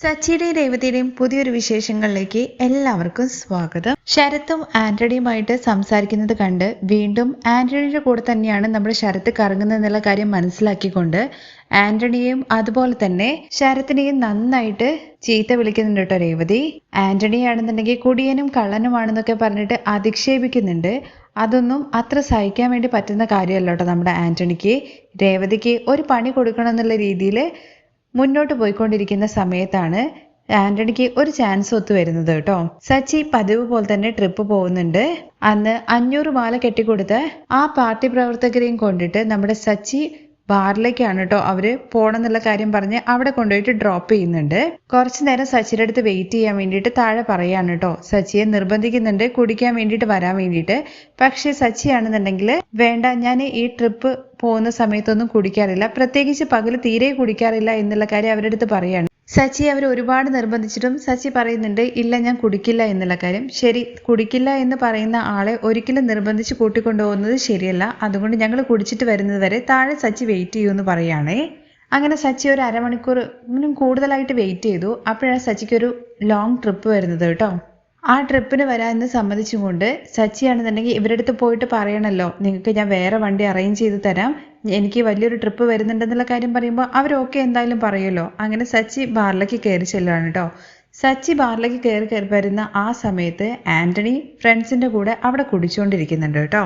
സച്ചിയുടെയും രേവതിയുടെയും പുതിയൊരു വിശേഷങ്ങളിലേക്ക് എല്ലാവർക്കും സ്വാഗതം. ശരത്തും ആന്റണിയുമായിട്ട് സംസാരിക്കുന്നത് കണ്ട് വീണ്ടും ആന്റണിയുടെ കൂടെ തന്നെയാണ് നമ്മൾ ശരത്ത് കറങ്ങുന്നത് എന്നുള്ള കാര്യം മനസ്സിലാക്കിക്കൊണ്ട് ആന്റണിയെയും അതുപോലെ തന്നെ ശരത്തിനെയും നന്നായിട്ട് ചീത്ത വിളിക്കുന്നുണ്ട് കേട്ടോ രേവതി. ആന്റണിയാണെന്നുണ്ടെങ്കിൽ കുടിയനും കള്ളനുമാണെന്നൊക്കെ പറഞ്ഞിട്ട് അധിക്ഷേപിക്കുന്നുണ്ട്. അതൊന്നും അത്ര സഹിക്കാൻ വേണ്ടി പറ്റുന്ന കാര്യമല്ല കേട്ടോ നമ്മുടെ ആന്റണിക്ക്. രേവതിക്ക് ഒരു പണി കൊടുക്കണം എന്നുള്ള രീതിയിൽ മുന്നോട്ട് പോയിക്കൊണ്ടിരിക്കുന്ന സമയത്താണ് ആന്റണിക്ക് ഒരു ചാൻസ് ഒത്തു വരുന്നത് കേട്ടോ. സച്ചി പതിവ് പോലെ തന്നെ ട്രിപ്പ് പോകുന്നുണ്ട്. അന്ന് അഞ്ഞൂറ് മാല കെട്ടിക്കൊടുത്ത് ആ പാർട്ടി പ്രവർത്തകരെയും കൊണ്ടിട്ട് നമ്മുടെ സച്ചി ബാറിലേക്കാണ് കേട്ടോ അവർ പോണെന്നുള്ള കാര്യം പറഞ്ഞ് അവിടെ കൊണ്ടുപോയിട്ട് ഡ്രോപ്പ് ചെയ്യുന്നുണ്ട്. കുറച്ചു നേരം സച്ചിയുടെ അടുത്ത് വെയിറ്റ് ചെയ്യാൻ വേണ്ടിയിട്ട് താഴെ പറയാണ് കേട്ടോ സച്ചിയെ നിർബന്ധിക്കുന്നുണ്ട് കുടിക്കാൻ വേണ്ടിയിട്ട് വരാൻ വേണ്ടിയിട്ട്. പക്ഷേ സച്ചിയാണെന്നുണ്ടെങ്കിൽ വേണ്ട ഞാൻ ഈ ട്രിപ്പ് പോകുന്ന സമയത്തൊന്നും കുടിക്കാറില്ല. പ്രത്യേകിച്ച് പകൽ തീരെ കുടിക്കാറില്ല എന്നുള്ള കാര്യം അവരുടെ അടുത്ത് പറയാണ്. സച്ചി അവർ ഒരുപാട് നിർബന്ധിച്ചിട്ടും സച്ചി പറയുന്നുണ്ട് ഇല്ല ഞാൻ കുടിക്കില്ല എന്നുള്ള കാര്യം. ശരി കുടിക്കില്ല എന്ന് പറയുന്ന ആളെ ഒരിക്കലും നിർബന്ധിച്ച് കൂട്ടിക്കൊണ്ടുപോകുന്നത് ശരിയല്ല. അതുകൊണ്ട് ഞങ്ങൾ കുടിച്ചിട്ട് വരുന്നത് വരെ താഴെ സച്ചി വെയിറ്റ് ചെയ്യുമെന്ന് പറയുകയാണേ. അങ്ങനെ സച്ചി ഒരു അരമണിക്കൂർ കൂടുതലായിട്ട് വെയിറ്റ് ചെയ്തു. അപ്പോഴാണ് സച്ചിക്ക് ഒരു ലോങ് ട്രിപ്പ് വരുന്നത് കേട്ടോ. ആ ട്രിപ്പിന് വരാമെന്ന് സമ്മതിച്ചുകൊണ്ട് സച്ചിയാണെന്നുണ്ടെങ്കിൽ ഇവരുടെ അടുത്ത് പോയിട്ട് പറയണല്ലോ. നിങ്ങൾക്ക് ഞാൻ വേറെ വണ്ടി അറേഞ്ച് ചെയ്ത് തരാം. എനിക്ക് വലിയൊരു ട്രിപ്പ് വരുന്നുണ്ടെന്നുള്ള കാര്യം പറയുമ്പോൾ അവരൊക്കെ എന്തായാലും പറയുമല്ലോ. അങ്ങനെ സച്ചി ബാറിലേക്ക് കയറി ചെല്ലുകയാണ് കേട്ടോ സച്ചി ബാറിലേക്ക് കയറി കയറി വരുന്ന ആ സമയത്ത് ആന്റണി ഫ്രണ്ട്സിന്റെ കൂടെ അവിടെ കുടിച്ചുകൊണ്ടിരിക്കുന്നുണ്ട് കേട്ടോ.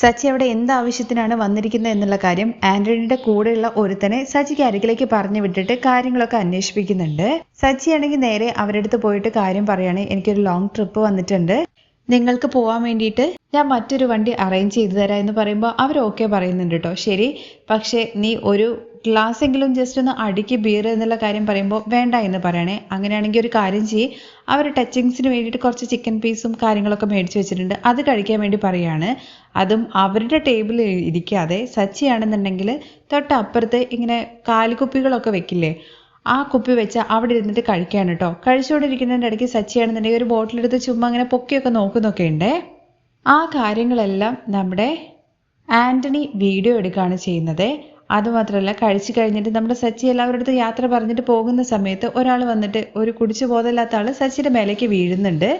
സച്ചി അവിടെ എന്ത് ആവശ്യത്തിനാണ് വന്നിരിക്കുന്നത് എന്നുള്ള കാര്യം ആന്റണിയുടെ കൂടെയുള്ള ഒരുത്തനെ സച്ചിക്ക് അരികിലേക്ക് പറഞ്ഞു വിട്ടിട്ട് കാര്യങ്ങളൊക്കെ അന്വേഷിപ്പിക്കുന്നുണ്ട്. സച്ചി ആണെങ്കിൽ നേരെ അവരടുത്ത് പോയിട്ട് കാര്യം പറയാണ് എനിക്കൊരു ലോങ് ട്രിപ്പ് വന്നിട്ടുണ്ട്. നിങ്ങൾക്ക് പോകാൻ വേണ്ടിയിട്ട് ഞാൻ മറ്റൊരു വണ്ടി അറേഞ്ച് ചെയ്തു തരാം എന്ന് പറയുമ്പോൾ അവർ ഓക്കെ പറയുന്നുണ്ട് കേട്ടോ ശരി? പക്ഷേ നീ ഒരു ഗ്ലാസ് എങ്കിലും ജസ്റ്റ് ഒന്ന് അടിക്ക് ബിയർ എന്നുള്ള കാര്യം പറയുമ്പോൾ വേണ്ട എന്ന് പറയണേ. അങ്ങനെയാണെങ്കിൽ ഒരു കാര്യം ചെയ്യ്. അവർ ടച്ചിങ്സിന് വേണ്ടിയിട്ട് കുറച്ച് ചിക്കൻ പീസും കാര്യങ്ങളൊക്കെ മേടിച്ച് വെച്ചിട്ടുണ്ട്. അത് കഴിക്കാൻ വേണ്ടി പറയാണ്. അതും അവരുടെ ടേബിളിൽ ഇരിക്കാതെ സച്ചിയാണെന്നുണ്ടെങ്കിൽ തൊട്ടപ്പുറത്ത് ഇങ്ങനെ കാലിക്കുപ്പികളൊക്കെ വെക്കില്ലേ? ആ കുപ്പി വെച്ച് അവിടെ ഇരുന്നിട്ട് കഴിക്കാണ് കേട്ടോ കഴിച്ചുകൊണ്ടിരിക്കുന്നതിന്റെ ഇടയ്ക്ക് സച്ചിയാണെന്നുണ്ടെങ്കിൽ ഒരു ബോട്ടിലെടുത്ത് ചുമ്മാ അങ്ങനെ പൊക്കിയൊക്കെ നോക്കുന്നൊക്കെ ഉണ്ട് ആ കാര്യങ്ങളെല്ലാം നമ്മുടെ ആന്റണി വീഡിയോ എടുക്കുകയാണ് ചെയ്യുന്നത്. അതുമാത്രമല്ല കഴിച്ചു കഴിഞ്ഞിട്ട് നമ്മുടെ സച്ചി എല്ലാവരുടെ അടുത്ത് യാത്ര പറഞ്ഞിട്ട് പോകുന്ന സമയത്ത് ഒരാൾ വന്നിട്ട് ഒരു കുടിച്ചു ബോധമില്ലാത്ത ആൾ സച്ചിയുടെ മേലേക്ക് വീഴുന്നുണ്ട്.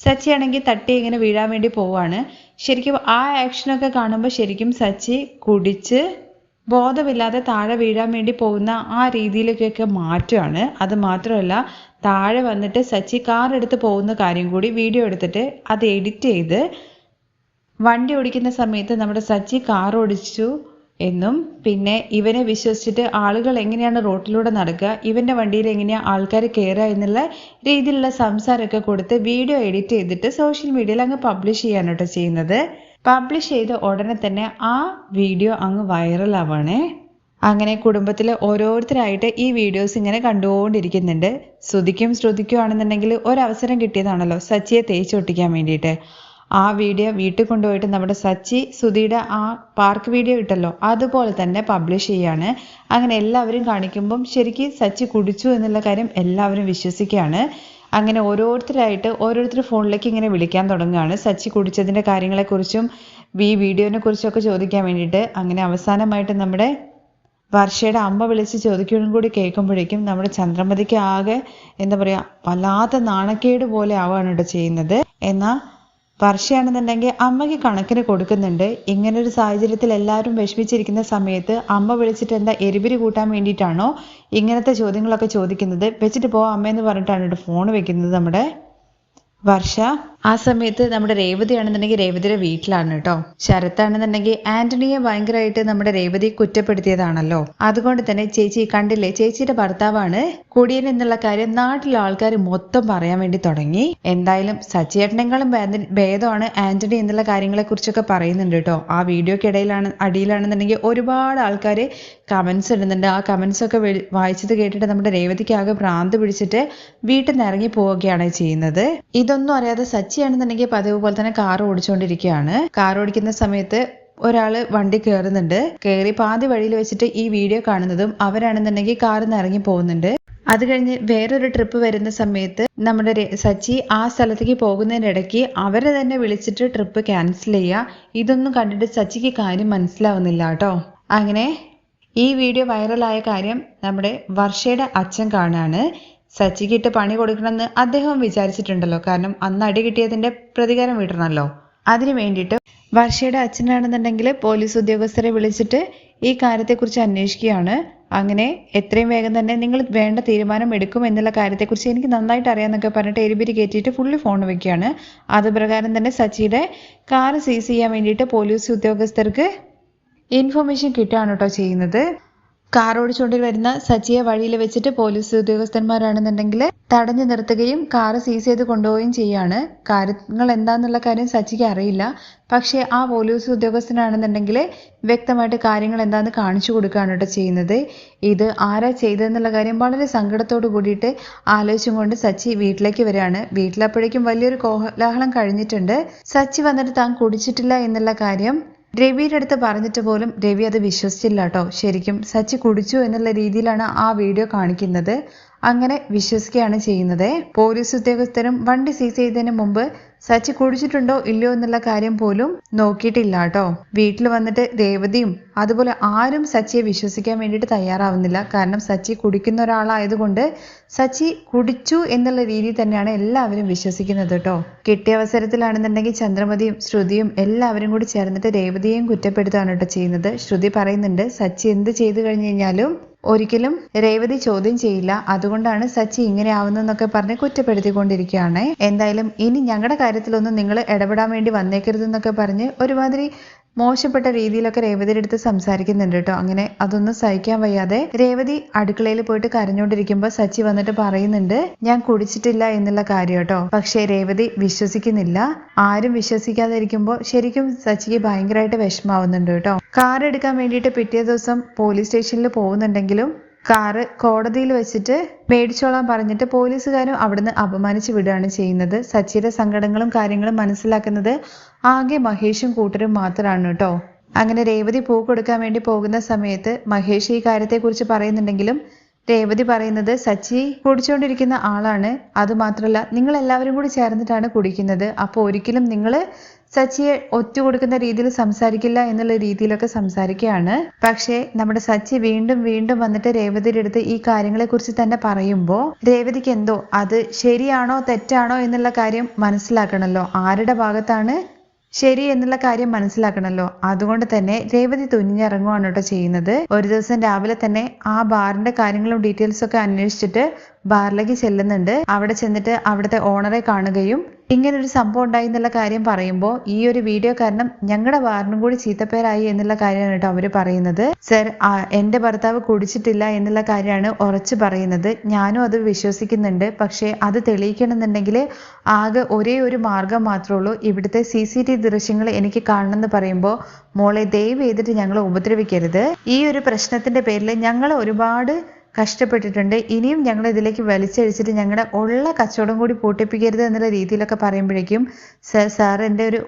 സച്ചിയാണെങ്കിൽ തട്ടി ഇങ്ങനെ വീഴാൻ വേണ്ടി പോവാണ്. ശരിക്കും ആ ആക്ഷനൊക്കെ കാണുമ്പോൾ ശരിക്കും സച്ചി കുടിച്ച് ബോധമില്ലാതെ താഴെ വീഴാൻ വേണ്ടി പോകുന്ന ആ രീതിയിലേക്കൊക്കെ മാറ്റുകയാണ്. അത് മാത്രമല്ല താഴെ വന്നിട്ട് സച്ചി കാർ എടുത്ത് പോകുന്ന കാര്യം കൂടി വീഡിയോ എടുത്തിട്ട് അത് എഡിറ്റ് ചെയ്ത് വണ്ടി ഓടിക്കുന്ന സമയത്ത് നമ്മുടെ സച്ചി കാർ ഓടിച്ചു എന്നും പിന്നെ ഇവനെ വിശ്വസിച്ചിട്ട് ആളുകൾ എങ്ങനെയാണ് റോട്ടിലൂടെ നടക്കുക ഇവന്റെ വണ്ടിയിൽ എങ്ങനെയാണ് ആൾക്കാർ കയറുക എന്നുള്ള രീതിയിലുള്ള സംസാരമൊക്കെ കൊടുത്ത് വീഡിയോ എഡിറ്റ് ചെയ്തിട്ട് സോഷ്യൽ മീഡിയയിൽ അങ്ങ് പബ്ലിഷ് ചെയ്യാനോട്ടോ ചെയ്യുന്നത്. പബ്ലിഷ് ചെയ്ത ഉടനെ തന്നെ ആ വീഡിയോ അങ്ങ് വൈറലാവണേ അങ്ങനെ കുടുംബത്തിൽ ഓരോരുത്തരായിട്ട് ഈ വീഡിയോസ് ഇങ്ങനെ കണ്ടുകൊണ്ടിരിക്കുന്നുണ്ട്. ശ്രുതിക്കും ശ്രുതിക്കുവാണെന്നുണ്ടെങ്കിൽ ഒരവസരം കിട്ടിയതാണല്ലോ സച്ചിയെ തേച്ചൊട്ടിക്കാൻ വേണ്ടിയിട്ട്. ആ വീഡിയോ വീട്ടിൽ കൊണ്ടുപോയിട്ട് നമ്മുടെ സച്ചി സുധിയുടെ ആ പാർക്ക് വീഡിയോ ഇട്ടല്ലോ. അതുപോലെ തന്നെ പബ്ലിഷ് ചെയ്യാണ്. അങ്ങനെ എല്ലാവരും കാണിക്കുമ്പം ശരിക്കും സച്ചി കുടിച്ചു എന്നുള്ള കാര്യം എല്ലാവരും വിശ്വസിക്കുകയാണ്. അങ്ങനെ ഓരോരുത്തരായിട്ട് ഓരോരുത്തർ ഫോണിലേക്ക് ഇങ്ങനെ വിളിക്കാൻ തുടങ്ങുകയാണ്. സച്ചി കുടിച്ചതിന്റെ കാര്യങ്ങളെക്കുറിച്ചും ഈ വീഡിയോനെ കുറിച്ചൊക്കെ ചോദിക്കാൻ വേണ്ടിയിട്ട് അങ്ങനെ അവസാനമായിട്ട് നമ്മുടെ വർഷയുടെ അമ്മ വിളിച്ച് ചോദിക്കുകയും കൂടി കേൾക്കുമ്പോഴേക്കും നമ്മുടെ ചന്ദ്രമതിക്ക് ആകെ എന്താ പറയുക വല്ലാത്ത നാണക്കേട് പോലെ ആവുകയാണ് കേട്ടോ ചെയ്യുന്നത്. എന്നാൽ വർഷയാണെന്നുണ്ടെങ്കിൽ അമ്മയ്ക്ക് കണക്കിന് കൊടുക്കുന്നുണ്ട്. ഒരു സാഹചര്യത്തിൽ എല്ലാവരും വിഷമിച്ചിരിക്കുന്ന സമയത്ത് അമ്മ വിളിച്ചിട്ട് എന്താ എരിപിരി കൂട്ടാൻ വേണ്ടിയിട്ടാണോ ഇങ്ങനത്തെ ചോദ്യങ്ങളൊക്കെ ചോദിക്കുന്നത്? വെച്ചിട്ട് പോവാം അമ്മയെന്ന് പറഞ്ഞിട്ടാണ് ഫോൺ വെക്കുന്നത് നമ്മുടെ വർഷ. ആ സമയത്ത് നമ്മുടെ രേവതി ആണെന്നുണ്ടെങ്കിൽ രേവതിയുടെ വീട്ടിലാണ് കേട്ടോ. ശരത്താണെന്നുണ്ടെങ്കിൽ ആന്റണിയെ ഭയങ്കരമായിട്ട് നമ്മുടെ രേവതി കുറ്റപ്പെടുത്തിയതാണല്ലോ. അതുകൊണ്ട് തന്നെ ചേച്ചി കണ്ടില്ലേ ചേച്ചിയുടെ ഭർത്താവാണ് കുടിയൻ എന്നുള്ള കാര്യം നാട്ടിലെ ആൾക്കാർ മൊത്തം പറയാൻ വേണ്ടി തുടങ്ങി. എന്തായാലും സച്ചിയേട്ടനെക്കാളും ഭേദമാണ് ആന്റണി എന്നുള്ള കാര്യങ്ങളെ കുറിച്ചൊക്കെ പറയുന്നുണ്ട് കേട്ടോ. ആ വീഡിയോക്കിടയിലാണ് അടിയിലാണെന്നുണ്ടെങ്കിൽ ഒരുപാട് ആൾക്കാർ കമന്റ്സ് ഇടുന്നുണ്ട്. ആ കമന്റ്സ് ഒക്കെ വായിച്ചത് കേട്ടിട്ട് നമ്മുടെ രേവതിക്ക് ആകെ ഭ്രാന്ത് പിടിച്ചിട്ട് വീട്ടിൽ നിന്ന് ഇറങ്ങി പോവുകയാണ് ചെയ്യുന്നത്. ഇതൊന്നും അറിയാതെ സച്ചിയാണെന്നുണ്ടെങ്കിൽ പതിവ് പോലെ തന്നെ കാർ ഓടിച്ചുകൊണ്ടിരിക്കുകയാണ് കാർ ഓടിക്കുന്ന സമയത്ത് ഒരാൾ വണ്ടി കയറുന്നുണ്ട് കയറി പാതി വഴിയിൽ വെച്ചിട്ട് ഈ വീഡിയോ കാണുന്നതും അവരാണെന്നുണ്ടെങ്കിൽ കാറിൽ നിന്ന് ഇറങ്ങി പോകുന്നുണ്ട്. അത് കഴിഞ്ഞ് വേറൊരു ട്രിപ്പ് വരുന്ന സമയത്ത് നമ്മുടെ സച്ചി ആ സ്ഥലത്തേക്ക് പോകുന്നതിനിടയ്ക്ക് അവരെ തന്നെ വിളിച്ചിട്ട് ട്രിപ്പ് ക്യാൻസൽ ചെയ്യുക. ഇതൊന്നും കണ്ടിട്ട് സച്ചിക്ക് കാര്യം മനസ്സിലാവുന്നില്ല കേട്ടോ. അങ്ങനെ ഈ വീഡിയോ വൈറലായ കാര്യം നമ്മുടെ വർഷയുടെ അച്ഛൻ കാണാണ്. സച്ചിക്ക് ഇട്ട് പണി കൊടുക്കണമെന്ന് അദ്ദേഹം വിചാരിച്ചിട്ടുണ്ടല്ലോ. കാരണം അന്ന് അടി കിട്ടിയതിന്റെ പ്രതികാരം വീട്ടണമല്ലോ. അതിനു വേണ്ടിയിട്ട് വർഷയുടെ അച്ഛനാണെന്നുണ്ടെങ്കിൽ പോലീസ് ഉദ്യോഗസ്ഥരെ വിളിച്ചിട്ട് ഈ കാര്യത്തെക്കുറിച്ച് അന്വേഷിക്കുകയാണ്. അങ്ങനെ എത്രയും വേഗം തന്നെ നിങ്ങൾ വേണ്ട തീരുമാനം എടുക്കും എന്നുള്ള കാര്യത്തെക്കുറിച്ച് എനിക്ക് നന്നായിട്ട് അറിയാമെന്നൊക്കെ പറഞ്ഞിട്ട് എരിപിരി കയറ്റിയിട്ട് ഫുള്ളി ഫോൺ വെക്കുകയാണ്. അത് പ്രകാരം തന്നെ സച്ചിയുടെ കാർ സീസ് ചെയ്യാൻ വേണ്ടിയിട്ട് പോലീസ് ഉദ്യോഗസ്ഥർക്ക് ഇൻഫർമേഷൻ കിട്ടുകയാണ് കേട്ടോ ചെയ്യുന്നത്. കാർ ഓടിച്ചുകൊണ്ടിൽ വരുന്ന സജിയെ വഴിയിൽ വെച്ചിട്ട് പോലീസ് ഉദ്യോഗസ്ഥന്മാരാണെന്നുണ്ടെങ്കിൽ തടഞ്ഞു നിർത്തുകയും കാർ സീസ് ചെയ്ത് കൊണ്ടുപോവുകയും ചെയ്യാണ്. കാര്യങ്ങൾ എന്താണെന്നുള്ള കാര്യം സജിക്ക് അറിയില്ല. പക്ഷേ ആ പോലീസ് ഉദ്യോഗസ്ഥനാണെന്നുണ്ടെങ്കിൽ വ്യക്തമായിട്ട് കാര്യങ്ങൾ എന്താണെന്ന് കാണിച്ചു കൊടുക്കുകയാണ് കേട്ടോ ചെയ്യുന്നത്. ഇത് ആരാ ചെയ്തതെന്നുള്ള കാര്യം വളരെ സങ്കടത്തോട് കൂടിയിട്ട് ആലോചിച്ചും കൊണ്ട് സച്ചി വീട്ടിലേക്ക് വരികയാണ്. വീട്ടിലപ്പോഴേക്കും വലിയൊരു കോലാഹലം കഴിഞ്ഞിട്ടുണ്ട്. സച്ചി വന്നിട്ട് താൻ കുടിച്ചിട്ടില്ല എന്നുള്ള കാര്യം രവിയുടെ അടുത്ത് പറഞ്ഞിട്ട് പോലും രവി അത് വിശ്വസിച്ചില്ല കേട്ടോ ശരിക്കും സച്ചി കുടിച്ചു എന്നുള്ള രീതിയിലാണ് ആ വീഡിയോ കാണിക്കുന്നത്. അങ്ങനെ വിശ്വസിക്കുകയാണ് ചെയ്യുന്നത്. പോലീസ് ഉദ്യോഗസ്ഥരും വണ്ടി സീസ് ചെയ്തതിന് മുമ്പ് സച്ചി കുടിച്ചിട്ടുണ്ടോ ഇല്ലയോ എന്നുള്ള കാര്യം പോലും നോക്കിയിട്ടില്ല കേട്ടോ. വീട്ടിൽ വന്നിട്ട് രേവതിയും അതുപോലെ ആരും സച്ചിയെ വിശ്വസിക്കാൻ വേണ്ടിയിട്ട് തയ്യാറാവുന്നില്ല. കാരണം സച്ചി കുടിക്കുന്ന ഒരാളായതുകൊണ്ട് സച്ചി കുടിച്ചു എന്നുള്ള രീതിയിൽ തന്നെയാണ് എല്ലാവരും വിശ്വസിക്കുന്നത് കേട്ടോ. കിട്ടിയ അവസരത്തിലാണെന്നുണ്ടെങ്കിൽ ചന്ദ്രമതിയും ശ്രുതിയും എല്ലാവരും കൂടി ചേർന്നിട്ട് രേവതിയെയും കുറ്റപ്പെടുത്തുകയാണ് കേട്ടോ ചെയ്യുന്നത്. ശ്രുതി പറയുന്നുണ്ട് സച്ചി എന്ത് ചെയ്തു കഴിഞ്ഞു കഴിഞ്ഞാലും ഒരിക്കലും രേവതി ചോദ്യം ചെയ്യില്ല. അതുകൊണ്ടാണ് സച്ചി ഇങ്ങനെ ആവുന്നതെന്നൊക്കെ പറഞ്ഞ് കുറ്റപ്പെടുത്തിക്കൊണ്ടിരിക്കുകയാണ്. എന്തായാലും ഇനി ഞങ്ങളുടെ കാര്യത്തിലൊന്നും നിങ്ങൾ ഇടപെടാൻ വേണ്ടി വന്നേക്കരുതെന്നൊക്കെ പറഞ്ഞ് ഒരുമാതിരി മോശപ്പെട്ട രീതിയിലൊക്കെ രേവതിയുടെ അടുത്ത് സംസാരിക്കുന്നുണ്ട് കേട്ടോ. അങ്ങനെ അതൊന്നും സഹിക്കാൻ വയ്യാതെ രേവതി അടുക്കളയിൽ പോയിട്ട് കരഞ്ഞുകൊണ്ടിരിക്കുമ്പോൾ സച്ചി വന്നിട്ട് പറയുന്നുണ്ട് ഞാൻ കുടിച്ചിട്ടില്ല എന്നുള്ള കാര്യം കേട്ടോ. പക്ഷേ രേവതി വിശ്വസിക്കുന്നില്ല. ആരും വിശ്വസിക്കാതെ ഇരിക്കുമ്പോൾ ശരിക്കും സച്ചിക്ക് ഭയങ്കരമായിട്ട് വിഷമാവുന്നുണ്ട് കേട്ടോ. കാർ എടുക്കാൻ വേണ്ടിയിട്ട് പിറ്റേ ദിവസം പോലീസ് സ്റ്റേഷനിൽ പോകുന്നുണ്ടെങ്കിലും കാറ് കോടതിയിൽ വെച്ചിട്ട് മേടിച്ചോളാൻ പറഞ്ഞിട്ട് പോലീസുകാരും അവിടുന്ന് അപമാനിച്ച് വിടുകയാണ് ചെയ്യുന്നത്. സച്ചിയുടെ സങ്കടങ്ങളും കാര്യങ്ങളും മനസ്സിലാക്കുന്നത് ആകെ മഹേഷും കൂട്ടരും മാത്രമാണ് കേട്ടോ. അങ്ങനെ രേവതി പൂ കൊടുക്കാൻ വേണ്ടി പോകുന്ന സമയത്ത് മഹേഷ് ഈ കാര്യത്തെക്കുറിച്ച് പറയുന്നുണ്ടെങ്കിലും രേവതി പറയുന്നത് സച്ചി കുടിച്ചുകൊണ്ടിരിക്കുന്ന ആളാണ്. അതുമാത്രമല്ല നിങ്ങൾ എല്ലാവരും കൂടി ചേർന്നിട്ടാണ് കുടിക്കുന്നത്. അപ്പോൾ ഒരിക്കലും നിങ്ങൾ സച്ചിയെ ഒറ്റ കൊടുക്കുന്ന രീതിയിൽ സംസാരിക്കില്ല എന്നുള്ള രീതിയിലൊക്കെ സംസാരിക്കുകയാണ്. പക്ഷേ നമ്മുടെ സച്ചി വീണ്ടും വീണ്ടും വന്നിട്ട് രേവതിയുടെ അടുത്ത് ഈ കാര്യങ്ങളെ കുറിച്ച് തന്നെ പറയുമ്പോൾ രേവതിക്ക് എന്തോ അത് ശരിയാണോ തെറ്റാണോ എന്നുള്ള കാര്യം മനസ്സിലാക്കണമല്ലോ ആരുടെ ഭാഗത്താണ് ശരി എന്നുള്ള കാര്യം മനസ്സിലാക്കണല്ലോ. അതുകൊണ്ട് തന്നെ രേവതി തുനിഞ്ഞിറങ്ങുവാണ് കേട്ടോ ചെയ്യുന്നത്. ഒരു ദിവസം രാവിലെ തന്നെ ആ ബാറിന്റെ കാര്യങ്ങളും ഡീറ്റെയിൽസ് ഒക്കെ അന്വേഷിച്ചിട്ട് ബാറിലേക്ക് ചെല്ലുന്നുണ്ട്. അവിടെ ചെന്നിട്ട് അവിടുത്തെ ഓണറെ കാണുകയും ഇങ്ങനെ ഒരു സംഭവം ഉണ്ടായി എന്നുള്ള കാര്യം പറയുമ്പോൾ ഈ ഒരു വീഡിയോ കാരണം ഞങ്ങളുടെ ബാറിനും കൂടി ചീത്തപ്പേരായി എന്നുള്ള കാര്യമാണ് കേട്ടോ അവർ പറയുന്നത്. സർ എന്റെ ഭർത്താവ് കുടിച്ചിട്ടില്ല എന്നുള്ള കാര്യമാണ് ഉറച്ചു പറയുന്നത്. ഞാനും അത് വിശ്വസിക്കുന്നുണ്ട്. പക്ഷേ അത് തെളിയിക്കണമെന്നുണ്ടെങ്കിൽ ആകെ ഒരേ ഒരു മാർഗം മാത്രമേ ഉള്ളൂ. ഇവിടുത്തെ സി സി ടി ദൃശ്യങ്ങൾ എനിക്ക് കാണണമെന്ന് പറയുമ്പോൾ മോളെ ദയവ് ചെയ്തിട്ട് ഞങ്ങളെ ഉപദ്രവിക്കരുത്. ഈ ഒരു പ്രശ്നത്തിന്റെ പേരിൽ ഞങ്ങൾ ഒരുപാട് കഷ്ടപ്പെട്ടിട്ടുണ്ട്. ഇനിയും ഞങ്ങൾ ഇതിലേക്ക് വലിച്ചഴിച്ചിട്ട് ഞങ്ങളുടെ ഉള്ള കച്ചവടം കൂടി പൂട്ടിപ്പിക്കരുത് എന്നുള്ള രീതിയിലൊക്കെ പറയുമ്പോഴേക്കും സർ എന്റെ ഒരു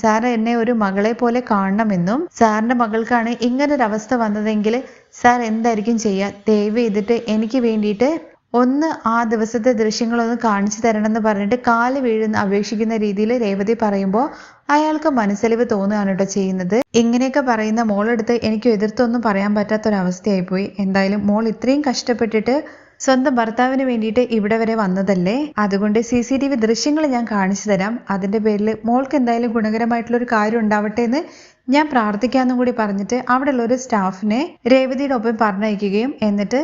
സാർ എന്നെ ഒരു മകളെ പോലെ കാണണമെന്നും സാറിന്റെ മകൾക്കാണ് ഇങ്ങനൊരവസ്ഥ വന്നതെങ്കിൽ സാർ എന്തായിരിക്കും ചെയ്യുക? ദയവ് ചെയ്തിട്ട് എനിക്ക് വേണ്ടിയിട്ട് ഒന്ന് ആ ദിവസത്തെ ദൃശ്യങ്ങളൊന്ന് കാണിച്ചു തരണമെന്ന് പറഞ്ഞിട്ട് കാൽ വീഴുന്ന അപേക്ഷിക്കുന്ന രീതിയിൽ രേവതി പറയുമ്പോൾ അയാൾക്ക് മനസ്സലിവ് തോന്നുകയാണ് കേട്ടോ ചെയ്യുന്നത്. ഇങ്ങനെയൊക്കെ പറയുന്ന മോളെടുത്ത് എനിക്ക് എതിർത്തൊന്നും പറയാൻ പറ്റാത്തൊരവസ്ഥയായി പോയി എന്തായാലും മോൾ ഇത്രയും കഷ്ടപ്പെട്ടിട്ട് സ്വന്തം ഭർത്താവിന് വേണ്ടിയിട്ട് ഇവിടെ വരെ വന്നതല്ലേ? അതുകൊണ്ട് സി സി ടി വി ദൃശ്യങ്ങൾ ഞാൻ കാണിച്ചു തരാം. അതിന്റെ പേരിൽ മോൾക്ക് എന്തായാലും ഗുണകരമായിട്ടുള്ള ഒരു കാര്യം ഉണ്ടാവട്ടെ എന്ന് ഞാൻ പ്രാർത്ഥിക്കാമെന്നും കൂടി പറഞ്ഞിട്ട് അവിടെയുള്ള ഒരു സ്റ്റാഫിനെ രേവതിയുടെ ഒപ്പം പറഞ്ഞയക്കുകയും എന്നിട്ട്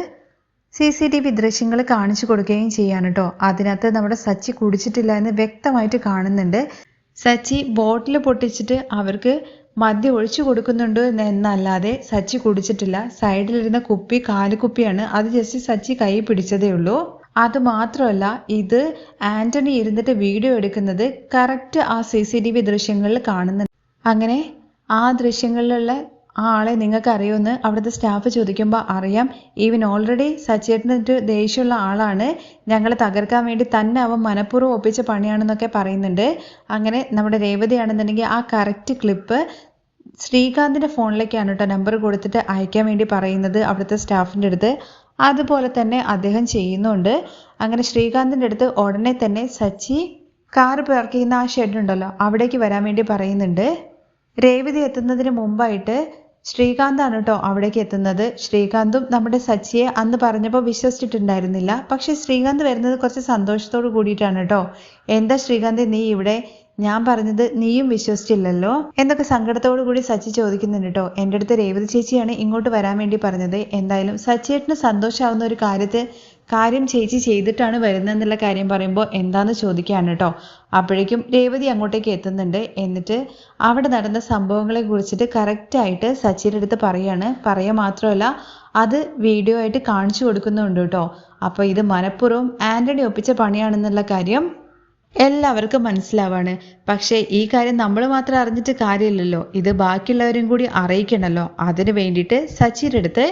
സി സി ടി വി ദൃശ്യങ്ങൾ കാണിച്ചു കൊടുക്കുകയും ചെയ്യാണ് കേട്ടോ അതിനകത്ത് നമ്മുടെ സച്ചി കുടിച്ചിട്ടില്ല എന്ന് വ്യക്തമായിട്ട് കാണുന്നുണ്ട്. സച്ചി ബോട്ടിൽ പൊട്ടിച്ചിട്ട് അവർക്ക് മദ്യം ഒഴിച്ചു കൊടുക്കുന്നുണ്ട് എന്നല്ലാതെ സച്ചി കുടിച്ചിട്ടില്ല. സൈഡിലിരുന്ന കുപ്പി കാലുകുപ്പിയാണ്. അത് ജസ്റ്റ് സച്ചി കൈ പിടിച്ചതേ ഉള്ളൂ. അത് മാത്രമല്ല ഇത് ആന്റണി ഇരുന്നിട്ട് വീഡിയോ എടുക്കുന്നത് കറക്റ്റ് ആ സി സി ടി വി ദൃശ്യങ്ങളിൽ കാണുന്നുണ്ട്. അങ്ങനെ ആ ദൃശ്യങ്ങളിലുള്ള ആ ആളെ നിങ്ങൾക്ക് അറിയുമെന്ന് അവിടുത്തെ സ്റ്റാഫ് ചോദിക്കുമ്പോൾ അറിയാം. ഈവൻ ഓൾറെഡി സച്ചേട്ടനൊരു ദേഷ്യമുള്ള ആളാണ്. ഞങ്ങളെ തകർക്കാൻ വേണ്ടി തന്നെ അവൻ മനഃപൂർവം ഒപ്പിച്ച പണിയാണെന്നൊക്കെ പറയുന്നുണ്ട്. അങ്ങനെ നമ്മുടെ രേവതിയാണെന്നുണ്ടെങ്കിൽ ആ കറക്റ്റ് ക്ലിപ്പ് ശ്രീകാന്തിന്റെ ഫോണിലേക്കാണ് കേട്ടോ നമ്പർ കൊടുത്തിട്ട് അയക്കാൻ വേണ്ടി പറയുന്നത് അവിടുത്തെ സ്റ്റാഫിന്റെ അടുത്ത്. അതുപോലെ തന്നെ അദ്ദേഹം ചെയ്യുന്നുണ്ട്. അങ്ങനെ ശ്രീകാന്തിന്റെ അടുത്ത് ഉടനെ തന്നെ സച്ചി കാർ പാർക്ക് ചെയ്യുന്ന ആ ഷെഡ് ഉണ്ടല്ലോ അവിടേക്ക് വരാൻ വേണ്ടി പറയുന്നുണ്ട്. രേവതി എത്തുന്നതിന് മുമ്പായിട്ട് ശ്രീകാന്താണ് കേട്ടോ അവിടേക്ക് എത്തുന്നത്. ശ്രീകാന്തും നമ്മുടെ സച്ചിയെ അന്ന് പറഞ്ഞപ്പോൾ വിശ്വസിച്ചിട്ടുണ്ടായിരുന്നില്ല. പക്ഷെ ശ്രീകാന്ത് വരുന്നത് കുറച്ച് സന്തോഷത്തോട് കൂടിയിട്ടാണ് കേട്ടോ. എന്താ ശ്രീകാന്ത് നീ ഇവിടെ? ഞാൻ പറഞ്ഞത് നീയും വിശ്വസിച്ചില്ലല്ലോ? എന്നൊക്കെ സങ്കടത്തോടു കൂടി സച്ചി ചോദിക്കുന്നുണ്ട് കേട്ടോ. എന്റെ അടുത്ത് രേവതി ചേച്ചിയാണ് ഇങ്ങോട്ട് വരാൻ വേണ്ടി പറഞ്ഞത്. എന്തായാലും സച്ചിയേട്ടന് സന്തോഷമാവുന്ന ഒരു കാര്യത്തെ കാര്യം ചേച്ചി ചെയ്തിട്ടാണ് വരുന്നതെന്നുള്ള കാര്യം പറയുമ്പോൾ എന്താന്ന് ചോദിക്കുകയാണ് കേട്ടോ അപ്പോഴേക്കും രേവതി അങ്ങോട്ടേക്ക് എത്തുന്നുണ്ട്. എന്നിട്ട് അവിടെ നടന്ന സംഭവങ്ങളെ കുറിച്ചിട്ട് കറക്റ്റായിട്ട് സച്ചിയുടെ അടുത്ത് പറയാണ്. പറയുക മാത്രമല്ല അത് വീഡിയോ ആയിട്ട് കാണിച്ചു കൊടുക്കുന്നുണ്ട് കേട്ടോ അപ്പോൾ ഇത് മനഃപൂർവം ആന്റണി ഒപ്പിച്ച പണിയാണെന്നുള്ള കാര്യം എല്ലാവർക്കും മനസ്സിലാവാണ്. പക്ഷേ ഈ കാര്യം നമ്മൾ മാത്രം അറിഞ്ഞിട്ട് കാര്യമില്ലല്ലോ. ഇത് ബാക്കിയുള്ളവരും കൂടി അറിയിക്കണല്ലോ. അതിന് വേണ്ടിയിട്ട് സച്ചിയുടെ അടുത്ത്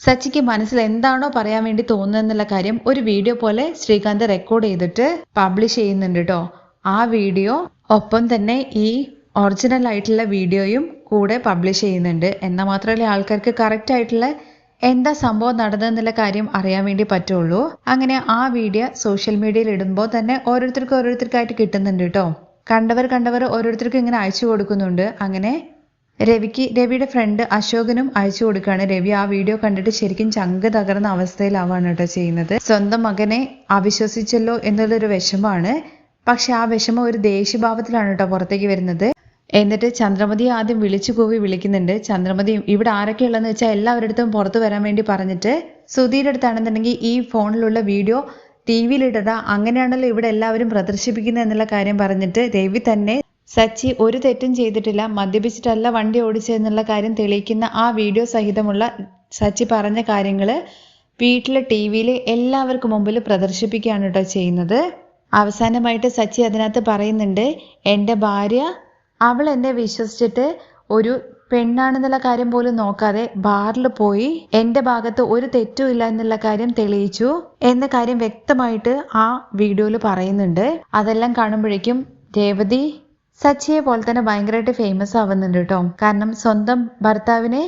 സച്ചിക്ക് മനസ്സിൽ എന്താണോ പറയാൻ വേണ്ടി തോന്നുന്നതെന്നുള്ള കാര്യം ഒരു വീഡിയോ പോലെ ശ്രീകാന്ത് റെക്കോർഡ് ചെയ്തിട്ട് പബ്ലിഷ് ചെയ്യുന്നുണ്ട് കേട്ടോ ആ വീഡിയോ ഒപ്പം തന്നെ ഈ ഒറിജിനൽ ആയിട്ടുള്ള വീഡിയോയും കൂടെ പബ്ലിഷ് ചെയ്യുന്നുണ്ട്. എന്നാൽ മാത്രമല്ല ആൾക്കാർക്ക് കറക്റ്റ് ആയിട്ടുള്ള എന്താ സംഭവം നടന്നതെന്നുള്ള കാര്യം അറിയാൻ വേണ്ടി പറ്റുള്ളൂ. അങ്ങനെ ആ വീഡിയോ സോഷ്യൽ മീഡിയയിൽ ഇടുമ്പോൾ തന്നെ ഓരോരുത്തർക്കും ഓരോരുത്തർക്കായിട്ട് കിട്ടുന്നുണ്ട് കേട്ടോ കണ്ടവർ കണ്ടവർ ഓരോരുത്തർക്കും ഇങ്ങനെ അയച്ചു കൊടുക്കുന്നുണ്ട്. അങ്ങനെ രവിക്ക് രവിയുടെ ഫ്രണ്ട് അശോകനും അയച്ചു കൊടുക്കുകയാണ്. രവി ആ വീഡിയോ കണ്ടിട്ട് ശരിക്കും ചങ്ക് തകർന്ന അവസ്ഥയിലാവാണ് കേട്ടോ ചെയ്യുന്നത്. സ്വന്തം മകനെ അവിശ്വസിച്ചല്ലോ എന്നുള്ളൊരു വിഷമമാണ്. പക്ഷെ ആ വിഷമം ഒരു ദേഷ്യഭാവത്തിലാണ് കേട്ടോ പുറത്തേക്ക് വരുന്നത്. എന്നിട്ട് ചന്ദ്രമതി ആദ്യം വിളിച്ചു കൂവി വിളിക്കുന്നുണ്ട്. ചന്ദ്രമതി ഇവിടെ ആരൊക്കെയുള്ളതെന്ന് വെച്ചാൽ എല്ലാവരുടെ അടുത്തും പുറത്തു വരാൻ വേണ്ടി പറഞ്ഞിട്ട് സുധീരുടെ അടുത്താണെന്നുണ്ടെങ്കിൽ ഈ ഫോണിലുള്ള വീഡിയോ ടി വിയിലിടട അങ്ങനെയാണല്ലോ ഇവിടെ എല്ലാവരും പ്രദർശിപ്പിക്കുന്നത് എന്നുള്ള കാര്യം പറഞ്ഞിട്ട് രവി തന്നെ സച്ചി ഒരു തെറ്റും ചെയ്തിട്ടില്ല മദ്യപിച്ചിട്ടല്ല വണ്ടി ഓടിച്ചതെന്നുള്ള കാര്യം തെളിയിക്കുന്ന ആ വീഡിയോ സഹിതമുള്ള സച്ചി പറഞ്ഞ കാര്യങ്ങൾ വീട്ടിലെ ടി വിയിൽ എല്ലാവർക്കും മുമ്പിൽ പ്രദർശിപ്പിക്കുകയാണ് കേട്ടോ ചെയ്യുന്നത്. അവസാനമായിട്ട് സച്ചി അതിനകത്ത് പറയുന്നുണ്ട് എന്റെ ഭാര്യ അവൾ എന്നെ വിശ്വസിച്ചിട്ട് ഒരു പെണ്ണാണെന്നുള്ള കാര്യം പോലും നോക്കാതെ ബാറിൽ പോയി എന്റെ ഭാഗത്ത് ഒരു തെറ്റും ഇല്ല എന്നുള്ള കാര്യം തെളിയിച്ചു എന്ന കാര്യം വ്യക്തമായിട്ട് ആ വീഡിയോയിൽ പറയുന്നുണ്ട്. അതെല്ലാം കാണുമ്പോഴേക്കും രേവതി സച്ചിയെ പോലെ തന്നെ ഭയങ്കരമായിട്ട് ഫേമസ് ആവുന്നുണ്ട് കേട്ടോ കാരണം സ്വന്തം ഭർത്താവിനെ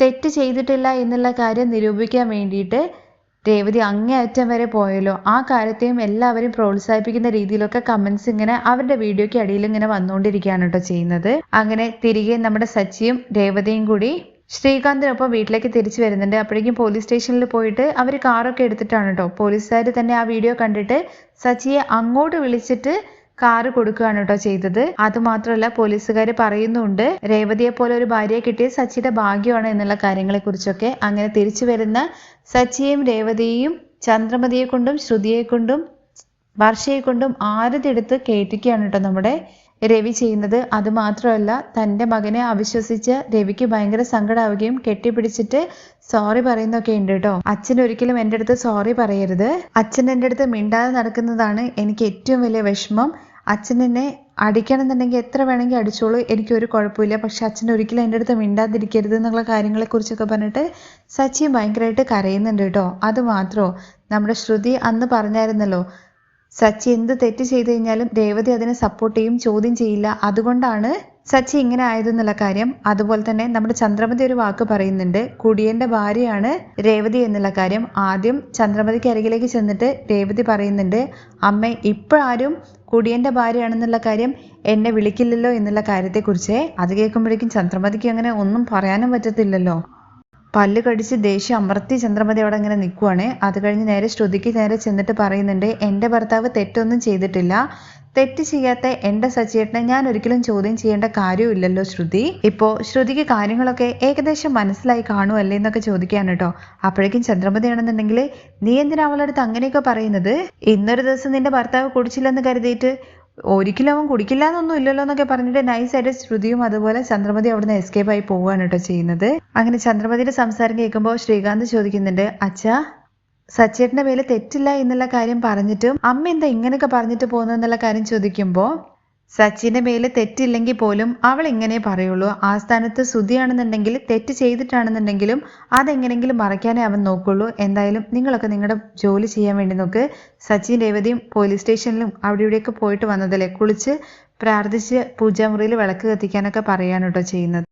തെറ്റ് ചെയ്തിട്ടില്ല എന്നുള്ള കാര്യം നിരൂപിക്കാൻ വേണ്ടിയിട്ട് രേവതി അങ്ങേയറ്റം വരെ പോയല്ലോ. ആ കാര്യത്തെയും എല്ലാവരും പ്രോത്സാഹിപ്പിക്കുന്ന രീതിയിലൊക്കെ കമന്റ്സ് ഇങ്ങനെ അവരുടെ വീഡിയോയ്ക്ക് അടിയിൽ ഇങ്ങനെ വന്നുകൊണ്ടിരിക്കുകയാണ് കേട്ടോ ചെയ്യുന്നത്. അങ്ങനെ തിരികെ നമ്മുടെ സച്ചിയും രേവതിയും കൂടി ശ്രീകാന്തിനൊപ്പം വീട്ടിലേക്ക് തിരിച്ചു വരുന്നുണ്ട്. അപ്പോഴേക്കും പോലീസ് സ്റ്റേഷനിൽ പോയിട്ട് അവർ കാറൊക്കെ എടുത്തിട്ടാണ് കേട്ടോ പോലീസുകാർ തന്നെ ആ വീഡിയോ കണ്ടിട്ട് സച്ചിയെ അങ്ങോട്ട് വിളിച്ചിട്ട് കാറ് കൊടുക്കുകയാണ് കേട്ടോ ചെയ്തത്. അതുമാത്രമല്ല പോലീസുകാർ പറയുന്നുണ്ട് രേവതിയെ പോലെ ഒരു ഭാര്യയെ കിട്ടിയ സച്ചിയുടെ ഭാഗ്യമാണ് എന്നുള്ള കാര്യങ്ങളെ കുറിച്ചൊക്കെ അങ്ങനെ തിരിച്ചു വരുന്ന സച്ചിയെയും രേവതിയെയും ചന്ദ്രമതിയെ കൊണ്ടും ശ്രുതിയെ കൊണ്ടും വർഷയെ കൊണ്ടും ആരതെടുത്ത് കേട്ടിക്കുകയാണ് കേട്ടോ നമ്മുടെ രവി ചെയ്യുന്നത്. അതുമാത്രമല്ല തന്റെ മകനെ അവിശ്വസിച്ച് രവിക്ക് ഭയങ്കര സങ്കടാവുകയും കെട്ടിപ്പിടിച്ചിട്ട് സോറി പറയുന്നൊക്കെ ഉണ്ട് കേട്ടോ. അച്ഛൻ ഒരിക്കലും എന്റെ അടുത്ത് സോറി പറയരുത്. അച്ഛൻ എന്റെ അടുത്ത് മിണ്ടാതെ നടക്കുന്നതാണ് എനിക്ക് ഏറ്റവും വലിയ വിഷമം. അച്ഛൻ എന്നെ അടിക്കണമെന്നുണ്ടെങ്കിൽ എത്ര വേണമെങ്കിൽ അടിച്ചോളൂ. എനിക്കൊരു കുഴപ്പമില്ല. പക്ഷെ അച്ഛൻ ഒരിക്കലും എന്റെ അടുത്ത് മിണ്ടാതിരിക്കരുത് എന്നുള്ള കാര്യങ്ങളെക്കുറിച്ചൊക്കെ പറഞ്ഞിട്ട് സച്ചിൻ ഭയങ്കരമായിട്ട് കരയുന്നുണ്ട് കേട്ടോ. അത് മാത്രമോ നമ്മുടെ ശ്രുതി അന്ന് പറഞ്ഞായിരുന്നല്ലോ സച്ചി എന്ത് തെറ്റ് ചെയ്തു കഴിഞ്ഞാലും രേവതി അതിനെ സപ്പോർട്ട് ചെയ്യും ചോദ്യം ചെയ്യില്ല. അതുകൊണ്ടാണ് സച്ചി ഇങ്ങനെ ആയതെന്നുള്ള കാര്യം അതുപോലെ തന്നെ നമ്മുടെ ചന്ദ്രമതി ഒരു വാക്ക് പറയുന്നുണ്ട്. കുടിയന്റെ ഭാര്യയാണ് രേവതി എന്നുള്ള കാര്യം. ആദ്യം ചന്ദ്രമതിക്ക് അരികിലേക്ക് ചെന്നിട്ട് രേവതി പറയുന്നുണ്ട് അമ്മ ഇപ്പോഴാരും കുടിയന്റെ ഭാര്യയാണെന്നുള്ള കാര്യം എന്നെ വിളിക്കില്ലല്ലോ എന്നുള്ള കാര്യത്തെക്കുറിച്ച്. അത് കേൾക്കുമ്പോഴേക്കും ചന്ദ്രമതിക്ക് അങ്ങനെ ഒന്നും പറയാനും പറ്റത്തില്ലല്ലോ. പല്ല് കടിച്ച് ദേഷ്യം അമർത്തി ചന്ദ്രമതി അവിടെ ഇങ്ങനെ നിൽക്കുവാണ് അത് കഴിഞ്ഞ് നേരെ ശ്രുതിക്ക് നേരെ ചെന്നിട്ട് പറയുന്നുണ്ട് എന്റെ ഭർത്താവ് തെറ്റൊന്നും ചെയ്തിട്ടില്ല. തെറ്റ് ചെയ്യാത്ത എന്റെ സച്ചിയേട്ടനെ ഞാൻ ഒരിക്കലും ചോദ്യം ചെയ്യേണ്ട കാര്യമില്ലല്ലോ ശ്രുതി. ഇപ്പോ ശ്രുതിക്ക് കാര്യങ്ങളൊക്കെ ഏകദേശം മനസ്സിലായി കാണുമല്ലേ എന്നൊക്കെ ചോദിക്കാണ് കേട്ടോ. അപ്പോഴേക്കും ചന്ദ്രമതിയാണെന്നുണ്ടെങ്കിൽ നീ എന്തിനാ അവളടുത്ത് അങ്ങനെയൊക്കെ പറയുന്നത്? ഇന്നൊരു ദിവസം നിന്റെ ഭർത്താവ് കുടിച്ചില്ലെന്ന് കരുതിയിട്ട് ഒരിക്കലും അവൻ കുടിക്കില്ല എന്നൊന്നും ഇല്ലല്ലോ എന്നൊക്കെ പറഞ്ഞിട്ട് നൈസായിട്ട് ശ്രുതിയും അതുപോലെ ചന്ദ്രമതി അവിടുന്ന് എസ്കേപ്പ് ആയി പോവുകയാണ് കേട്ടോ ചെയ്യുന്നത്. അങ്ങനെ ചന്ദ്രമതിയുടെ സംസാരം കേൾക്കുമ്പോൾ ശ്രീകാന്ത് ചോദിക്കുന്നുണ്ട് അച്ഛാ സച്ചേട്ടന്റെ പേര് തെറ്റില്ല എന്നുള്ള കാര്യം പറഞ്ഞിട്ടും അമ്മ എന്താ ഇങ്ങനെയൊക്കെ പറഞ്ഞിട്ട് പോകുന്നു എന്നുള്ള കാര്യം ചോദിക്കുമ്പോൾ സച്ചിന്റെ പേര് തെറ്റില്ലെങ്കിൽ പോലും അവൾ ഇങ്ങനെ പറയുള്ളൂ. ആ സ്ഥാനത്ത് സുധിയാണെന്നുണ്ടെങ്കിൽ തെറ്റ് ചെയ്തിട്ടാണെന്നുണ്ടെങ്കിലും അതെങ്ങനെങ്കിലും മറയ്ക്കാനേ അവൻ നോക്കുള്ളൂ. എന്തായാലും നിങ്ങളൊക്കെ നിങ്ങളുടെ ജോലി ചെയ്യാൻ വേണ്ടി നോക്ക്. സച്ചിൻ രേവതിയും പോലീസ് സ്റ്റേഷനിലും അവിടെ ഇവിടെയൊക്കെ പോയിട്ട് വന്നതല്ലേ? കുളിച്ച് പ്രാർത്ഥിച്ച് പൂജാമുറിയിൽ വിളക്ക് കത്തിക്കാനൊക്കെ കേട്ടോ ചെയ്യുന്നത്.